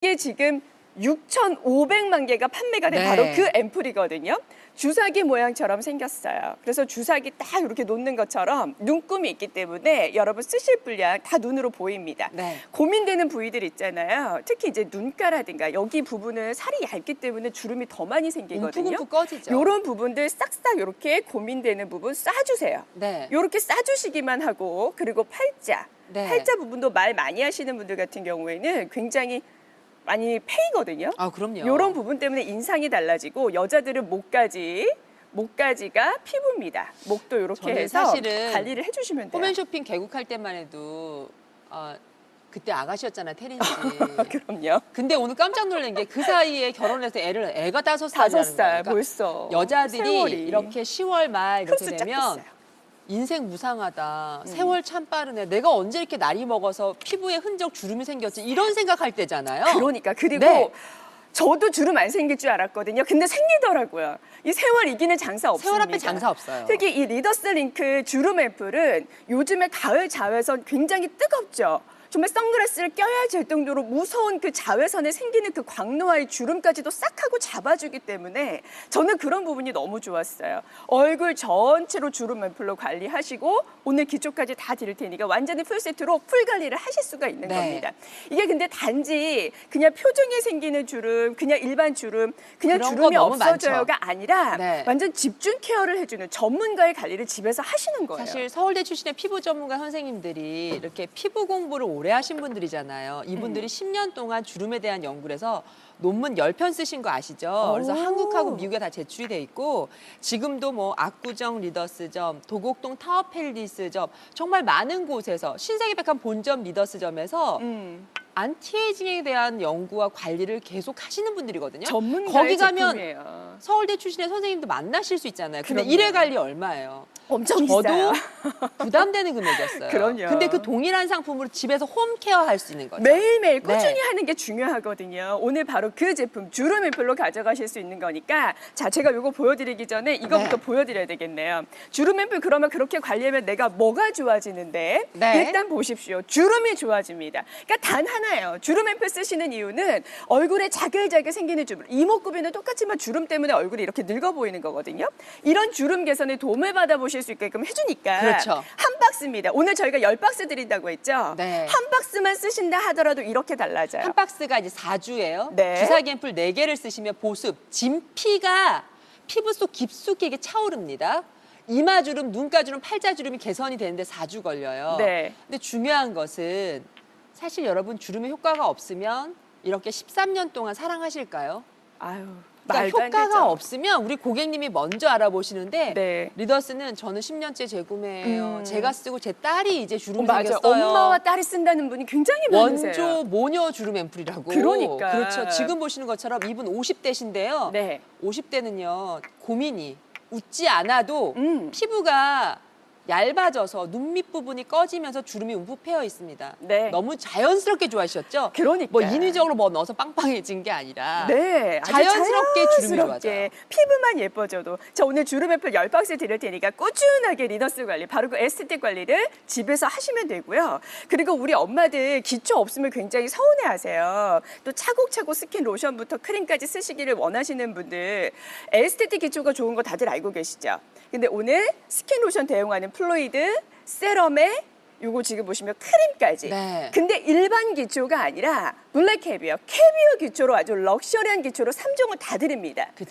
이게 지금 6,500만 개가 판매가 된 네. 바로 그 앰플이거든요. 주사기 모양처럼 생겼어요. 그래서 주사기 딱 이렇게 놓는 것처럼 눈금이 있기 때문에 여러분 쓰실 분량 다 눈으로 보입니다. 네. 고민되는 부위들 있잖아요. 특히 이제 눈가라든가 여기 부분은 살이 얇기 때문에 주름이 더 많이 생기거든요. 움푹움푹 꺼지죠. 요런 부분들 싹싹 이렇게 고민되는 부분 싸주세요. 네. 요렇게 싸주시기만 하고 그리고 팔자 네. 팔자 부분도 말 많이 하시는 분들 같은 경우에는 굉장히 많이 패이거든요. 아, 그럼요. 요런 부분 때문에 인상이 달라지고 여자들은 목까지 목까지가 피부입니다. 목도 이렇게 해서 사실은 관리를 해주시면 돼요. 홈앤쇼핑 개국할 때만 해도 어, 그때 아가씨였잖아, 태린 씨. 그럼요. 근데 오늘 깜짝 놀란 게 그 사이에 결혼해서 애를 애가 다섯 다섯 살이라는 살. 그러니까 벌써 여자들이 세월이. 이렇게 10월 말 이렇게 되면. 인생 무상하다. 음. 세월 참 빠르네. 내가 언제 이렇게 날이 먹어서 피부에 흔적 주름이 생겼지. 이런 생각할 때잖아요. 그러니까 그리고 네. 저도 주름 안 생길 줄 알았거든요. 근데 생기더라고요. 이 세월 이기는 장사 없습니다. 세월 앞에 장사 없어요. 특히 이 리더스 링크 주름 앰플은 요즘에 가을 자외선 굉장히 뜨겁죠. 정말 선글라스를 껴야지 할 정도로 무서운 그 자외선에 생기는 그 광노와의 주름까지도 싹 하고 잡아주기 때문에 저는 그런 부분이 너무 좋았어요. 얼굴 전체로 주름 앰플로 관리하시고 오늘 기초까지 다 드릴 테니까 완전히 풀세트로 풀 관리를 하실 수가 있는 네. 겁니다. 이게 근데 단지 그냥 표정에 생기는 주름, 그냥 일반 주름, 그냥 주름이 없어져요가 아니라 네. 완전 집중 케어를 해주는 전문가의 관리를 집에서 하시는 거예요. 사실 서울대 출신의 피부 전문가 선생님들이 이렇게 피부 공부를 오래 하신 분들이잖아요. 이분들이 음. 10년 동안 주름에 대한 연구를 해서 논문 10편 쓰신 거 아시죠? 그래서 오. 한국하고 미국에 다 제출이 돼 있고 지금도 뭐 압구정 리더스점, 도곡동 타워팰리스점 정말 많은 곳에서 신세계백화점 본점 리더스점에서 음, 안티에이징에 대한 연구와 관리를 계속 하시는 분들이거든요. 전문가의 거기 가면 제품이에요. 서울대 출신의 선생님도 만나실 수 있잖아요. 근데 그럼요. 일회 관리 얼마예요? 엄청 저도 비싸요. 부담되는 금액이었어요. 그럼요. 근데 그 동일한 상품으로 집에서 홈케어 할 수 있는 거죠. 매일매일 네. 꾸준히 하는 게 중요하거든요. 오늘 바로 그 제품 주름 앰플로 가져가실 수 있는 거니까 자 제가 이거 보여드리기 전에 이거부터 네. 보여드려야 되겠네요. 주름 앰플 그러면 그렇게 관리하면 내가 뭐가 좋아지는데 네. 일단 보십시오. 주름이 좋아집니다. 그러니까 단 하나 예요. 주름 앰플 쓰시는 이유는 얼굴에 자글자글 생기는 주름 이목구비는 똑같지만 주름 때문에 얼굴이 이렇게 늙어 보이는 거거든요. 이런 주름 개선에 도움을 받아보실 수 있게끔 해주니까 그렇죠. 한 박스입니다. 오늘 저희가 열 박스 드린다고 했죠. 네. 한 박스만 쓰신다 하더라도 이렇게 달라져요. 한 박스가 이제 4주예요. 네. 주사기 앰플 4개를 쓰시면 보습, 진피가 피부 속 깊숙이 이게 차오릅니다. 이마주름, 눈가주름, 팔자주름이 개선이 되는데 4주 걸려요. 네. 근데 중요한 것은 사실 여러분 주름에 효과가 없으면 이렇게 13년 동안 사랑하실까요? 아유, 그러니까 효과가. 없으면 우리 고객님이 먼저 알아보시는데 네. 리더스는 저는 10년째 재구매해요. 음. 제가 쓰고 제 딸이 이제 주름 어, 맞아. 생겼어요. 엄마와 딸이 쓴다는 분이 굉장히 많으세요. 원조 모녀 주름 앰플이라고. 그러니까. 그렇죠. 지금 보시는 것처럼 이분 50대신데요. 네. 50대는요 고민이 웃지 않아도 음. 피부가 얇아져서 눈밑 부분이 꺼지면서 주름이 움푹 패여 있습니다. 네. 너무 자연스럽게 좋아하셨죠? 그러니까. 뭐 인위적으로 뭐 넣어서 빵빵해진 게 아니라 네, 아주 자연스럽게 주름이 자연스럽게 좋아져요. 피부만 예뻐져도 자 오늘 주름 앰플 열박스 드릴 테니까 꾸준하게 리더스 관리 바로 그 에스테틱 관리를 집에서 하시면 되고요. 그리고 우리 엄마들 기초 없으면 굉장히 서운해하세요. 또 차곡차곡 스킨 로션부터 크림까지 쓰시기를 원하시는 분들 에스테틱 기초가 좋은 거 다들 알고 계시죠? 근데 오늘 스킨 로션 대용하는 플로이드 세럼에 요거 지금 보시면 크림까지. 네. 근데 일반 기초가 아니라 블랙 캐비어, 캐비어 기초로 아주 럭셔리한 기초로 삼종을다 드립니다. 그쵸.